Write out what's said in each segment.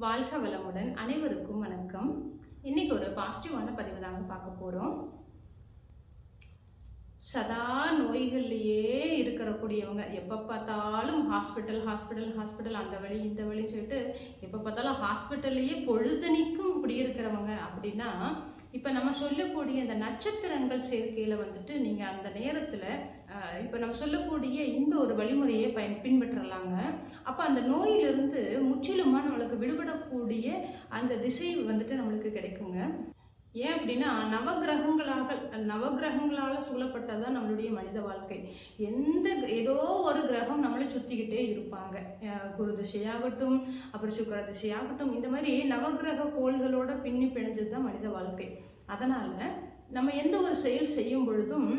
வாழ்க வளமுடன் அனைவருக்கும் வணக்கம். இன்னைக்கு ஒரு பாசிட்டிவான பதிவு தாங்க பார்க்க போகிறோம் சதா நோய்கள்லையே இருக்கிறக்கூடியவங்க எப்போ பார்த்தாலும் ஹாஸ்பிட்டல் ஹாஸ்பிட்டல் ஹாஸ்பிட்டல் அந்த வழி இந்த வழின்னு சொல்லிட்டு எப்போ பார்த்தாலும் ஹாஸ்பிட்டல்லையே பொழுதனிக்கும் இப்படி இருக்கிறவங்க அப்படின்னா இப்போ நம்ம சொல்லக்கூடிய இந்த நட்சத்திரங்கள் சேர்க்கையில் வந்துட்டு நீங்கள் அந்த நேரத்தில் இப்போ நம்ம சொல்லக்கூடிய இந்த ஒரு வழிமுறையை பயன் பின்பற்றலாங்க. அப்போ அந்த நோயிலிருந்து முற்றிலுமாக நம்மளுக்கு அந்த திசை வந்துட்டு நம்மளுக்கு கிடைக்குங்க. ஏன் அப்படின்னா நவகிரகங்களாக நவகிரகங்களால் சூழப்பட்டது தான் நம்மளுடைய மனித வாழ்க்கை. எந்த ஏதோ ஒரு கிரகம் நம்மளை சுற்றிக்கிட்டே இருப்பாங்க. குரு திசையாகட்டும் அப்புறம் சுக்கர திசையாகட்டும் இந்த மாதிரி நவகிரக கோள்களோட பின்னி பிணைஞ்சது தான் மனித வாழ்க்கை. அதனால் நம்ம எந்த ஒரு செயல் செய்யும் பொழுதும்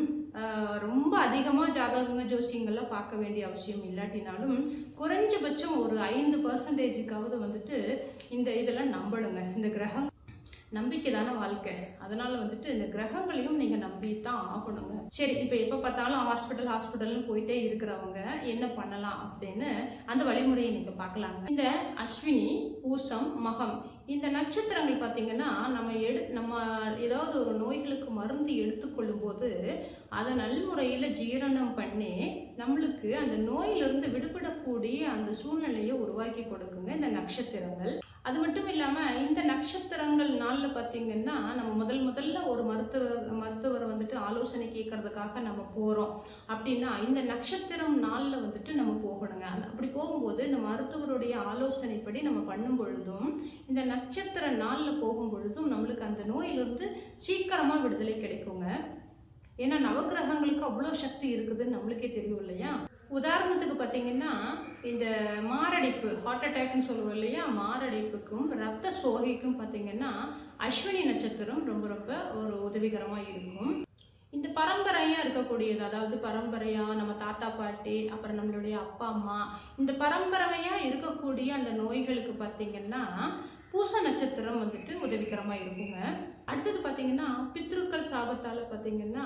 ரொம்ப அதிகமாக ஜாதகங்க ஜோசியங்கள்லாம் பார்க்க வேண்டிய அவசியம் இல்லாட்டினாலும் குறைஞ்சபட்சம் ஒரு ஐந்து பர்சன்டேஜுக்காவது வந்துட்டு இந்த இதெல்லாம் நம்பணுங்க இந்த கிரகம் நம்பிக்கை தானே வாழ்க்கை. அதனால வந்துட்டு இந்த கிரகங்களையும் நீங்க நம்பி தான் ஆகணுங்க. சரி இப்போ எப்போ பார்த்தாலும் ஹாஸ்பிட்டல் ஹாஸ்பிட்டல்னு போயிட்டே இருக்கிறவங்க என்ன பண்ணலாம் அப்படின்னு அந்த வழிமுறையை நீங்க பார்க்கலாங்க. இந்த அஸ்வினி பூசம் மகம் இந்த நட்சத்திரங்கள் பார்த்தீங்கன்னா நம்ம எடு நம்ம ஏதாவது ஒரு நோய்களுக்கு மருந்து எடுத்துக்கொள்ளும் போது அதை நல்முறையில் ஜீரணம் பண்ணி நம்மளுக்கு அந்த நோயிலிருந்து விடுபடக்கூடிய அந்த சூழ்நிலையை உருவாக்கி கொடுக்குங்க இந்த நட்சத்திரங்கள். அது மட்டும் இல்லாமல் இந்த நட்சத்திரங்கள் நாளில் பார்த்தீங்கன்னா நம்ம முதல் முதல்ல ஒரு மருத்துவ மருத்துவர் வந்துட்டு ஆலோசனை கேட்கறதுக்காக நம்ம போகிறோம் அப்படின்னா இந்த நட்சத்திரம் நாளில் வந்துட்டு நம்ம போகணுங்க. அப்படி போகும்போது இந்த மருத்துவருடைய ஆலோசனைப்படி நம்ம பண்ணும் பொழுதும் இந்த நட்சத்திர நாளில் போகும் பொழுதும் நம்மளுக்கு அந்த நோயிலிருந்து சீக்கிரமாக விடுதலை கிடைக்குங்க. ஏன்னா நவக்கிரகங்களுக்கு அவ்வளோ சக்தி இருக்குதுன்னு நம்மளுக்கே தெரியும் இல்லையா? உதாரணத்துக்கு பார்த்தீங்கன்னா இந்த மாரடைப்பு ஹார்ட் அட்டாக்னு சொல்லுவோம் இல்லையா? மாரடைப்புக்கும் ரத்த சோகைக்கும் பார்த்தீங்கன்னா அஸ்வினி நட்சத்திரம் ரொம்ப ரொம்ப ஒரு உதவிகரமாக இருக்கும். இந்த பரம்பரையாக இருக்கக்கூடியது அதாவது பரம்பரையாக நம்ம தாத்தா பாட்டி அப்புறம் நம்மளுடைய அப்பா அம்மா இந்த பரம்பரையாக இருக்கக்கூடிய அந்த நோய்களுக்கு பார்த்தீங்கன்னா பூச நட்சத்திரம் வந்துட்டு உதவிகரமாக இருக்குங்க. அடுத்தது பார்த்தீங்கன்னா பித்ருக்கள் சாபத்தால் பார்த்தீங்கன்னா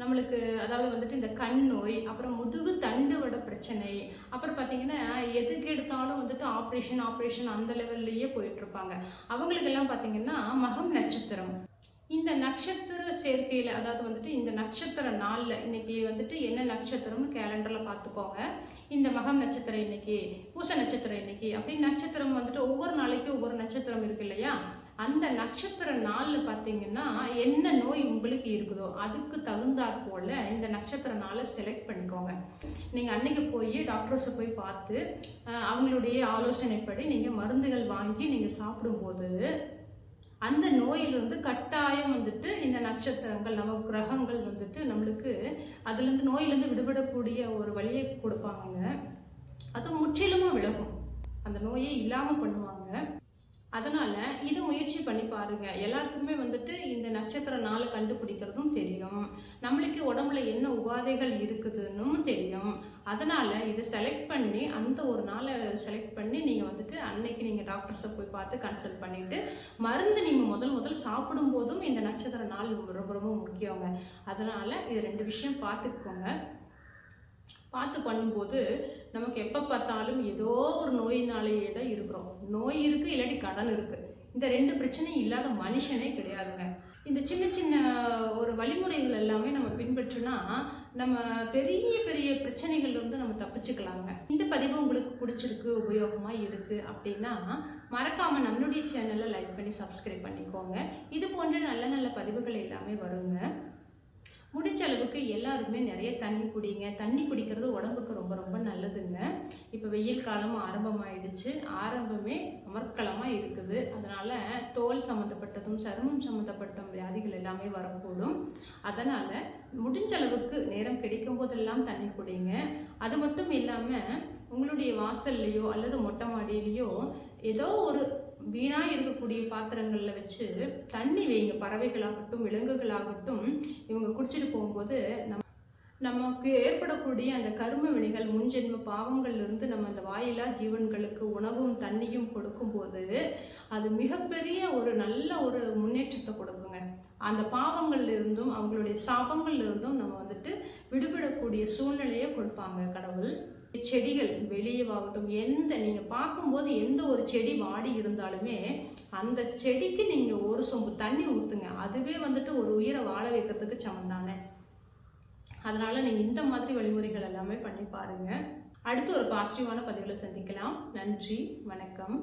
நம்மளுக்கு அதாவது வந்துட்டு இந்த கண் நோய் அப்புறம் முதுகு தண்டு வட பிரச்சனை அப்புறம் பார்த்தீங்கன்னா எதுக்கு எடுத்தாலும் வந்துட்டு ஆப்ரேஷன் ஆப்ரேஷன் அந்த லெவல்லையே போயிட்டுருப்பாங்க அவங்களுக்கெல்லாம் பார்த்தீங்கன்னா மகம் நட்சத்திரம். இந்த நட்சத்திர சேர்க்கையில் அதாவது வந்துட்டு இந்த நட்சத்திர நாளில் இன்னைக்கு வந்துட்டு என்ன நட்சத்திரம்னு கேலண்டரில் பார்த்துக்கோங்க. இந்த மகம் நட்சத்திரம் இன்னைக்கு பூச நட்சத்திரம் இன்னைக்கு அப்படி நட்சத்திரம் வந்துட்டு ஒவ்வொரு நாளைக்கு ஒவ்வொரு நட்சத்திரம் இருக்கு இல்லையா? அந்த நட்சத்திர நாளில் பார்த்தீங்கன்னா என்ன நோய் உங்களுக்கு இருக்குதோ அதுக்கு தகுந்தாற் போல் இந்த நட்சத்திர நாளை செலக்ட் பண்ணிக்கோங்க. நீங்கள் அன்றைக்கி போய் டாக்டர்ஸை போய் பார்த்து அவங்களுடைய ஆலோசனைப்படி நீங்கள் மருந்துகள் வாங்கி நீங்கள் சாப்பிடும்போது அந்த நோயிலிருந்து கட்டாயம் வந்துட்டு இந்த நட்சத்திரங்கள் நவ கிரகங்கள் வந்துட்டு நம்மளுக்கு அதுலேருந்து நோயிலேருந்து விடுபடக்கூடிய ஒரு வழியை கொடுப்பாங்க அது முற்றிலுமாக விலகும். அந்த நோயை இல்லாமல் பண்ணுவாங்க. அதனால இது முயற்சி பண்ணி பாருங்க. எல்லாருக்குமே வந்துட்டு இந்த நட்சத்திர நாளை கண்டுபிடிக்கிறதும் தெரியும். நம்மளுக்கு உடம்புல என்ன உபாதைகள் இருக்குதுன்னும் தெரியும். அதனால இதை செலக்ட் பண்ணி அந்த ஒரு நாளை செலக்ட் பண்ணி நீங்கள் வந்துட்டு அன்னைக்கு நீங்கள் டாக்டர்ஸை போய் பார்த்து கன்சல்ட் பண்ணிட்டு மருந்து நீங்கள் முதல் முதல் சாப்பிடும் போதும் இந்த நட்சத்திர நாள் ரொம்ப ரொம்ப முக்கியங்க. அதனால இது ரெண்டு விஷயம் பார்த்துக்கோங்க. பார்த்து பண்ணும்போது நமக்கு எப்போ பார்த்தாலும் ஏதோ ஒரு நோயினாலேயே தான் இருக்கிறோம். நோய் இருக்குது இல்லாட்டி கடன் இருக்குது இந்த ரெண்டு பிரச்சனையும் இல்லாத மனுஷனே கிடையாதுங்க. இந்த சின்ன சின்ன ஒரு வழிமுறைகள் எல்லாமே நம்ம பின்பற்றினா நம்ம பெரிய பெரிய பிரச்சனைகள் இருந்து நம்ம தப்பிச்சுக்கலாங்க. இந்த பதிவு உங்களுக்கு பிடிச்சிருக்கு உபயோகமாக இருக்குது அப்படின்னா மறக்காமல் நம்மளுடைய சேனலை லைக் பண்ணி சப்ஸ்கிரைப் பண்ணிக்கோங்க. இது போன்ற நல்ல நல்ல பதிவுகள் எல்லாமே வருங்க. முடிஞ்ச அளவுக்கு எல்லாருமே நிறைய தண்ணி குடிங்க. தண்ணி குடிக்கிறது உடம்புக்கு ரொம்ப ரொம்ப நல்லதுங்க. இப்போ வெயில் காலம் ஆரம்பமாயிடுச்சு. ஆரம்பமே அமர்க்கலமாக இருக்குது. அதனால் தோல் சம்மந்தப்பட்டதும் சருமம் சம்மந்தப்பட்ட வியாதிகள் எல்லாமே வரக்கூடும். அதனால் முடிஞ்ச அளவுக்கு நேரம் கிடைக்கும் போதெல்லாம் தண்ணி குடிங்க. அது மட்டும் இல்லாமல் உங்களுடைய வாசல்லையோ அல்லது மொட்டை மாடியிலையோ ஏதோ ஒரு வீணாக இருக்கக்கூடிய பாத்திரங்களில் வச்சு தண்ணி வைங்க. பறவைகளாகட்டும் விலங்குகளாகட்டும். இவங்க குடிச்சிட்டு போகும்போது நம்ம நமக்கு ஏற்படக்கூடிய அந்த கரும வினைகள் முன்ஜென்ம பாவங்கள்லேருந்து நம்ம அந்த வாயிலா ஜீவன்களுக்கு உணவும் தண்ணியும் கொடுக்கும்போது அது மிகப்பெரிய ஒரு நல்ல ஒரு முன்னேற்றத்தை கொடுக்குங்க. அந்த பாவங்கள்ல இருந்தும் அவங்களுடைய சாபங்கள்ல இருந்தும் நம்ம வந்துட்டு விடுபடக்கூடிய சூழ்நிலையை கொடுப்பாங்க கடவுள். செடிகள் வெளியவாகட்டும் எந்த நீங்கள் பார்க்கும்போது எந்த ஒரு செடி வாடி இருந்தாலுமே அந்த செடிக்கு நீங்கள் ஒரு சொம்பு தண்ணி ஊற்றுங்க அதுவே வந்துட்டு ஒரு உயிரை வாழ வைக்கிறதுக்கு சமம் தானே அதனால் நீங்கள் இந்த மாதிரி வழிமுறைகள் எல்லாமே பண்ணி பாருங்க. அடுத்து ஒரு பாசிட்டிவான பதிவில் சந்திக்கலாம். நன்றி வணக்கம்.